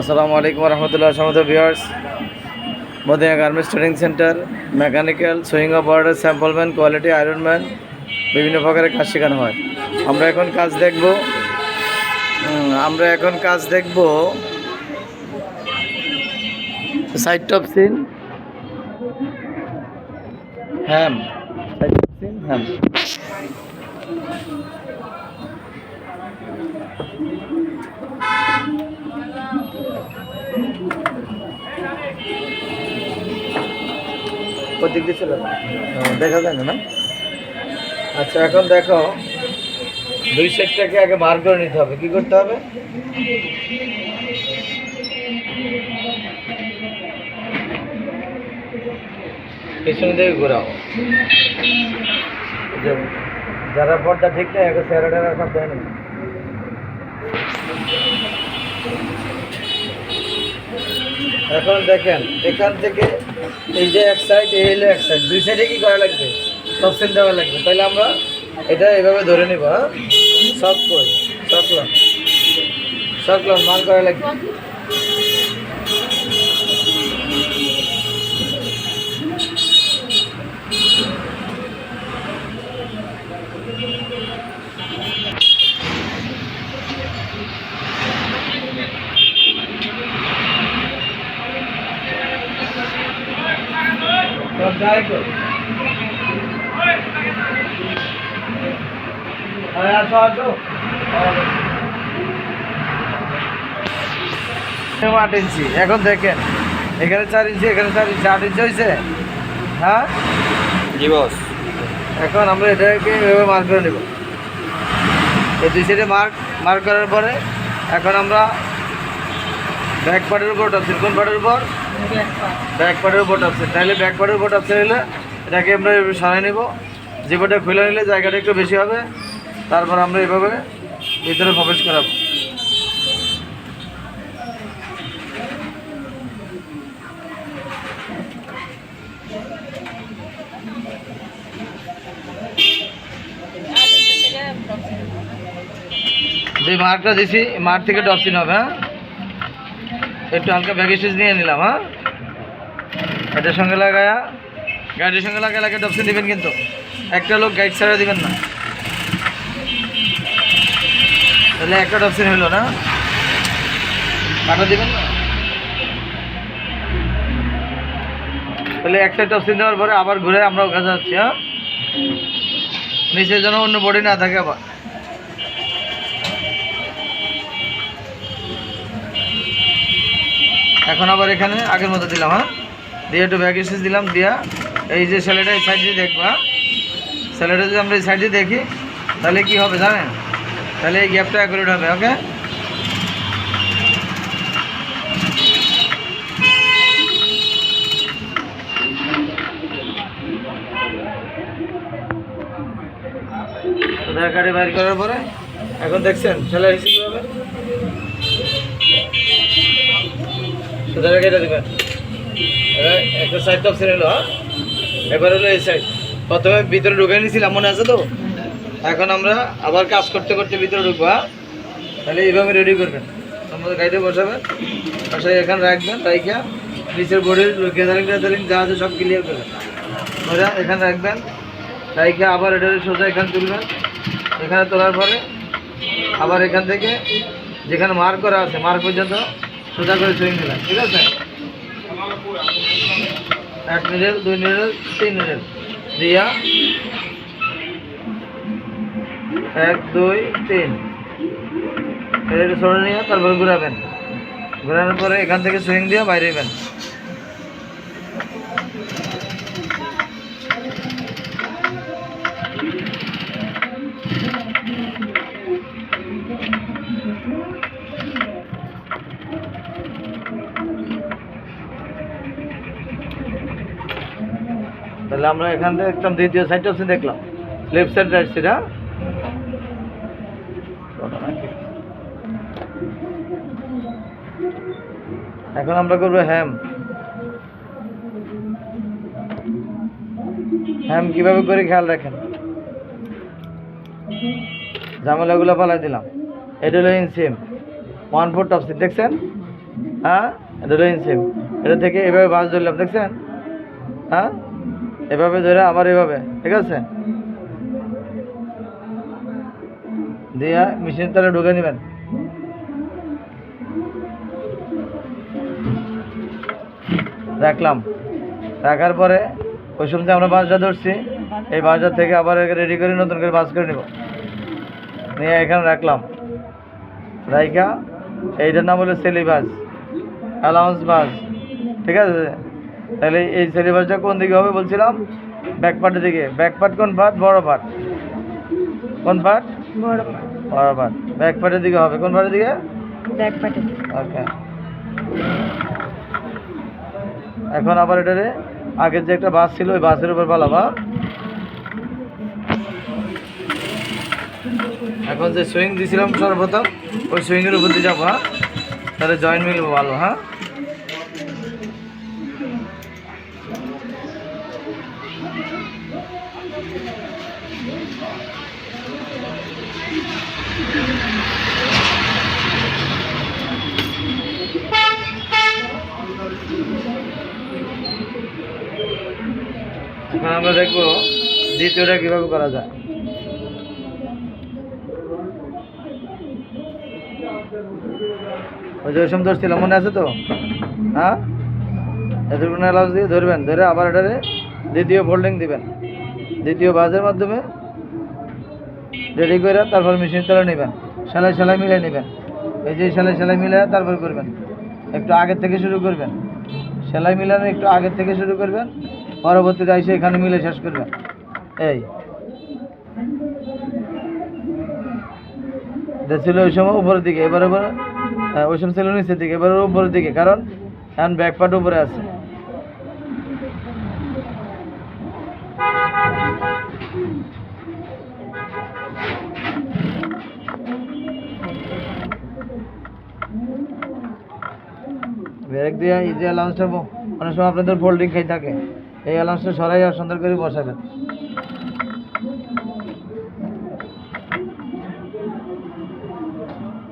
আসসালামু আলাইকুম রহমতুল্লাহ সমত viewers. Madina garments training centre, mechanical, sewing operator sampleman, quality ironman বিভিন্ন প্রকারের কাজ শেখানো হয়। আমরা এখন কাজ দেখব আমরা এখন কাজ দেখব side top seam hem side top seam hem. দেখা যায় না আচ্ছা এখন দেখো, দুই সেটটাকে আগে বার করে নিতে হবে। কি করতে হবে? পিছনে দিকে ঘোরাও। যারা পর্দা ঠিক নেই, এখন স্যারাডারা সব দেয় এখন দেখেন, এখান থেকে এই যে এক সাইড এই হলো এক সাইড দুই সাইডে কি করা লাগবে? তফসিল দেওয়া লাগবে। তাহলে আমরা এটা এভাবে ধরে নিব হ্যাঁ? সব করে সকলাম সকলাম মান করা লাগবে। আট ইঞ্চি এখন দেখেন এখানে চার ইঞ্চি এখানে চার ইঞ্চি আট ইঞ্চি হয়েছে হ্যাঁ জি বস এখন আমরা এটাকে এভাবে মার্ক করে নেব এই দুই সাইডে মার্ক মার্ক করার পরে এখন আমরা ব্যাক পার্টের উপর টাপছি কোন পার্টের উপর ব্যাক পার্টের উপর টাপছি তাহলে ব্যাক পার্টের উপর টাপছে নিলে এটাকে আমরা সরাই নেব। জিপটা খুলে নিলে জায়গাটা একটু বেশি হবে। তারপর আমরা এভাবে ভিতরে প্রবেশ করাবো। যে মার্কটা দিছি মার্ক থেকে ডপসিন হবে হ্যাঁ? একটু হালকা ব্যাগ স্টিচ নিয়ে নিলাম হ্যাঁ? এটার সঙ্গে লাগায়া, গাড়ির সঙ্গে লাগায় লাগে ডপসিন দিবেন কিন্তু। একটা লোক গাইড ছাড়া দিবেন না। তাহলে একটা ডপসিন হলো না? কাটা দিবেন না? তাহলে একটা টপসিন দেওয়ার পরে আবার ঘুরে আমরা ওখানে যাচ্ছি হ্যাঁ? নিচের যেন অন্য বডি না থাকে আবার। এখন আবার এখানে আগের মতো দিলাম হ্যাঁ? দিয়ে একটু ব্যাগ স্টিচ দিলাম, দিয়া এই যে স্যালাডটা এই সাইড দিয়ে দেখবা স্যালাডটা যদি আমরা এই সাইড দিয়ে দেখি, তাহলে কি হবে জানেন? তাহলে এই গ্যাপটা অ্যাকুরেট হবে ওকে আধার কার্ডে বাইর করার পরে, এখন দেখছেন হিসেবে কীভাবে? সুতরাং কেটে দেবেন একটা সাইড ছেড়ে হ্যাঁ? এবার হলো এই সাইড প্রথমে ভিতরে ঢুকে নিয়েছিলাম, মনে আছে তো? এখন আমরা আবার কাজ করতে করতে ভিতরে ঢুকবো হ্যাঁ? তাহলে এইভাবে রেডি করবেন। আমাদের গাড়িতে বসাবেন, বসাই এখানে রাখবেন, রাইখা, নিচের বোর্ডের গ্যাদারিং গ্যাদারিং যা আছে সব ক্লিয়ার করবেন ওরা এখানে রাখবেন, রাইখা আবার এটা সোজা এখানে তুলবেন। এখানে তোলার পরে আবার এখান থেকে যেখানে মার্ক করা আছে মার্ক পর্যন্ত সোজা করে সুইং দিলাম ঠিক আছে? এক নিডেল দুই নিরেল তিন নিডেল দিয়া। এক, দুই, তিন। এটা সরে নিয়ে তারপর ঘুরাবেন। ঘোরানোর পরে এখান থেকে সুইং দিয়ে বাইরে আমরা এখান থেকে একদম দ্বিতীয় সাইডটা হচ্ছে দেখলাম। লেফট সাইড রাইট সাইড হ্যাঁ এখন আমরা করব হ্যাম হ্যাম কীভাবে করে খেয়াল রাখেন? ঝামেলাগুলো পালাই দিলাম। এটা হলো inseam one four top seat দেখছেন? হ্যাঁ? এটা হলো ইনসিম এটা থেকে এভাবে বাস ধরলাম, দেখছেন? হ্যাঁ? এভাবে ধরে, আবার এভাবে, ঠিক আছে? দিয়া মেশিন তাহলে ঢুকে নেবেন। রাখলাম। রাখার পরে ওই সময় আমরা বাসটা ধরছি, এই বাসটা থেকে আবার রেডি করে নতুন করে বাস করে নিব। নিয়ে এখানে রাখলাম। রাইকা এইটার নাম হলো সেলিবাস অ্যালাউন্স বাস ঠিক আছে? তাহলে এই সিলেবাসটা কোন দিকে হবে বলছিলাম? ব্যাক পার্টের দিকে। ব্যাক পার্ট কোন পার্ট বড় পার্ট কোন পার্ট বড় বড় পার্ট ব্যাক পার্টের দিকে হবে। কোন পার্টের দিকে? ওকে এখন আবার এটারে আগের যে একটা বাস ছিল ওই বাসের উপর পালাবা। এখন যে সুইং দিছিলাম সর্বপ্রথম ওই সুইংয়ের উপর দিয়ে যাব হ্যাঁ? তাহলে জয়েন্ট মিলবো ভালো হ্যাঁ? এখন আমরা দেখব দ্বিতীয়টা কীভাবে করা যায়। ওই যে ওই ধরছিলাম মনে আছে তো? হ্যাঁ? এতটুকু অ্যালাউন্স দিয়ে ধরবেন, ধরে আবার এটারে দ্বিতীয় ফোল্ডিং দিবেন। দ্বিতীয় বাজের মাধ্যমে রেডি করে তারপর মেশিন তলে নেবেন। সেলাই সেলাই মিলে নেবেন। এই যে সেলাই সেলাই মিলে তারপর করবেন। একটু আগের থেকে শুরু করবেন। সেলাই মিলানো একটু আগের থেকে শুরু করবেন। পরবর্তীতে এসে এখানে মিলে শেষ করবেন এই। ছিল ওই সময় উপরের দিকে এবার এবার হ্যাঁ, ওই সময় ছিল নিচের দিকে এবার উপরের দিকে কারণ এখন ব্যাক পার্ট উপরে আছে। ব্রেক দিয়ে এই যে অ্যালাউন্সটা অনেক সময় আপনাদের ফোল্ডিং খাই থাকে। এই অ্যালাউন্সটা সরাই আর সুন্দর করে বসাবেন।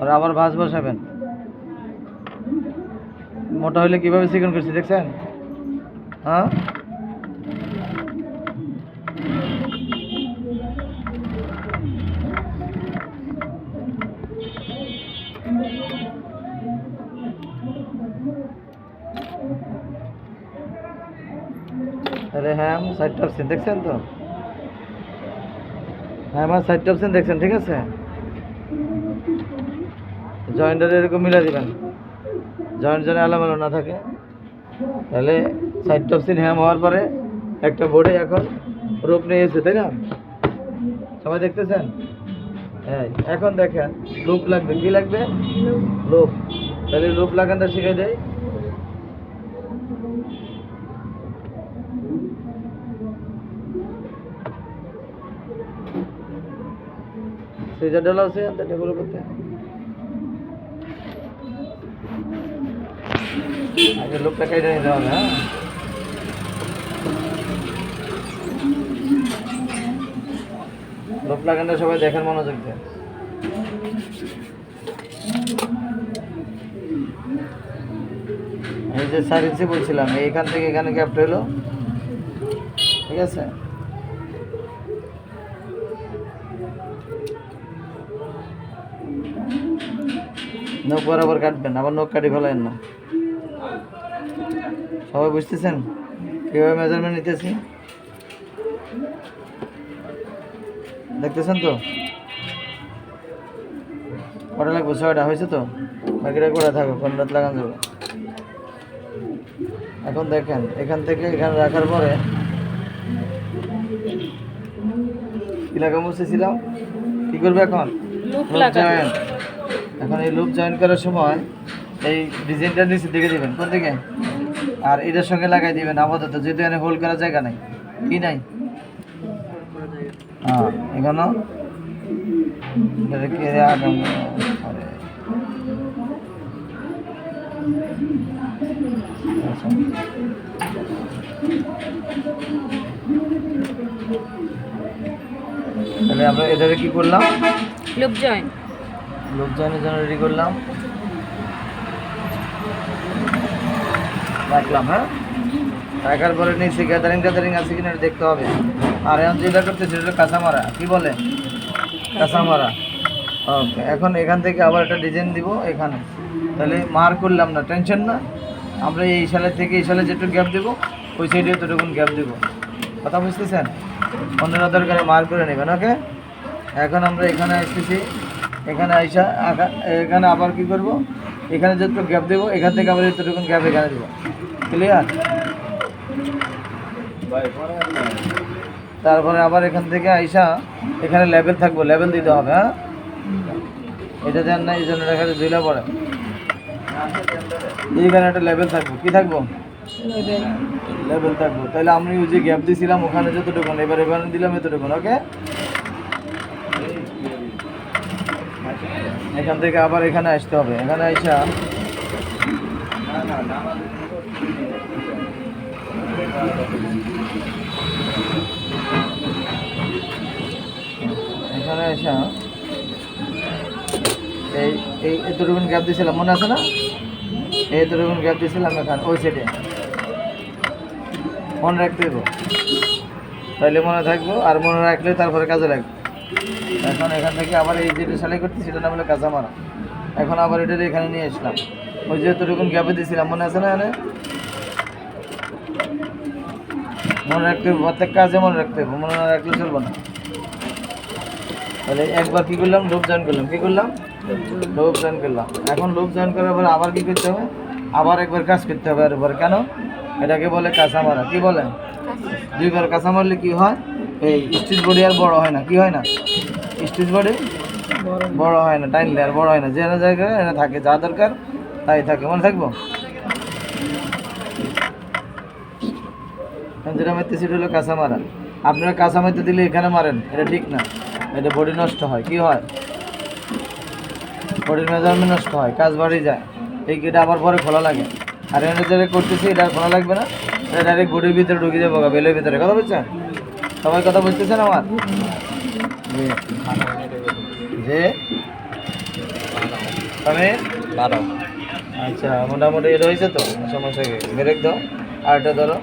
আর আবার ভাঁজ বসাবেন। মোটা হলে কীভাবে চিকেন করছি, দেখছেন? হ্যাঁ? আরে হ্যাঁ সাইডটা অপশন দেখছেন তো? হ্যাঁ আমার সাইডটা অপশন দেখছেন, ঠিক আছে? জয়েন্টার এরকম মিলে দিবেন। জয়েন্ট যেন এলোমেলো না থাকে। তাহলে সাইড টপসিন হ্যাম হওয়ার পরে একটা বোর্ডে এখন রূপ নিয়েছে তাই না? সবাই দেখতেছেন? হ্যাঁ এখন দেখেন লুপ লাগবে, কি লাগবে? লুপ তাহলে লুপ লাগানটা শিখে দেয় সিজার ডালা আছে টেবিলের করতে আগে লোকটা কেটে নিতে হবে হ্যাঁ? লোক লাগানটা সবাই দেখার মনোযোগ দেয়। এই যে চার ইঞ্চি বলছিলাম, এইখান থেকে এখানে গ্যাপটা হলো। ঠিক আছে? নখ বরাবর কাটবেন আবার নখ কাটি ফেলেন না। সবাই বুঝতেছেন? কীভাবে মেজারমেন্ট নিতেছি? দেখতেছেন তো? কটা লাগবে? ছয়টা। হয়েছে তো? বাকিটা করে থাকো কোন রাত লাগান যাবে? এখন দেখেন এখান থেকে এখানে রাখার পরে কি লাগা মুছেছিলাম। কি করবে এখন? জয়েন্ট এখন এই লুপ জয়েন করার সময় এই ডিজাইনটা নিচে দিকে দিবেন, কোন দিকে? আর এটার সঙ্গে লাগাই দিবেন আপাতত, যেহেতু এখানে হোল্ড করার জায়গা নাই। কি নাই? হ্যাঁ। তাহলে আমরা এটাকে কি করলাম? লুপ লোকজনের জন্য রেডি করলাম। রাখলাম হ্যাঁ? রাখার পরে নিচে গ্যাদারিং ট্যাদারিং আছে কিনা দেখতে হবে। আর এখন যেটা করতেছে, সেটা কাঁচা মারা কি বলে? কাঁচা মারা ওকে এখন এখান থেকে আবার একটা ডিজাইন দিব, এখানে। তাহলে মার করলাম না টেনশন না। আমরা এই সালের থেকে এই সালে যেটুকু গ্যাপ দেবো, ওই সাইডে ততটুকুন গ্যাপ দেবো। কথা বুঝতেছেন? অন্যরা দরকারে মার করে নেবেন ওকে এখন আমরা এখানে আসতেছি। এখানে আইসা আকা- এখানে আবার কি করব? এখানে যতটুকু গ্যাপ দেবো এখান থেকে আবার যতটুকু গ্যাপ এখানে দেবো। ক্লিয়ার তারপরে আবার এখান থেকে আইসা এখানে লেভেল থাকব লেভেল দিতে হবে হ্যাঁ? এটা দেন না এই জন্য এখানে দিলে পড়ে এইখানে একটা লেভেল থাকব। কি থাকব? লেভেল থাকব। তাহলে আমি ওই যে গ্যাপ দিয়েছিলাম ওখানে যতটুকু এবার এখানে দিলাম এতটুকু ওকে এখান থেকে আবার এখানে আসতে হবে। এখানে আইসা এখানে আইসা এই এই এতটুকুন গ্যাপ দিয়েছিলাম মনে আছে না? এই এতটুকুন গ্যাপ দিয়েছিলাম এখানে, ওই সাইডে মনে রাখতে দেবো তাহলে মনে থাকব, আর মনে রাখলে তারপরে কাজে লাগবে। এখন এখান থেকে আবার এই যেটা সেলাই করছি সেটা নাম হলো কাঁচা মারা। এখন আবার এটা এখানে নিয়ে আসলাম। ওই যে এতটুকুন গ্যাপে দিয়েছিলাম মনে আছে না এখানে? মনে রাখতে হবে প্রত্যেক কাজে মনে রাখতে হবে মনে না রাখলে চলবে না। তাহলে একবার কি করলাম? লোভ জয়েন করলাম। কি করলাম? লোভ জয়েন করলাম। এখন লোভ জয়েন করার পর আবার কি করতে হবে? আবার একবার কাজ করতে হবে আর এবার কেন? এটাকে বলে কাঁচা মারা। কি বলে দুইবার কাঁচা মারলে কি হয়? এই স্টিচ বডি আর বড় হয় না, কি হয় না? স্টিচ বডি বড় হয় না টাইনলে আর বড় হয় না যে জায়গায় এটা থাকে, যা দরকার তাই থাকে, মনে থাকব? যেটা মারতে সেটা হলো কাঁচা মারা। আপনারা কাঁচা মারতে দিলে এখানে মারেন, এটা ঠিক না। এটা বডি নষ্ট হয়, কি হয়? বডির মেজারমেন্ট নষ্ট হয়, কাজ বাড়ি যায়। এই গেটা আবার পরে খোলা লাগে। আর এনে যেটা করতেছি, এটা খোলা লাগবে না। এটা ডাইরেক্ট বডির ভিতরে ঢুকে যাব বেলের ভিতরে। কথা বলছেন সবাই কথা বলতেছেন আমার? যে আমি? বারো। আচ্ছা মোটামুটি রয়েছে তো সমস্যা কি? ব্রেক দাও। আর এটা ধরো।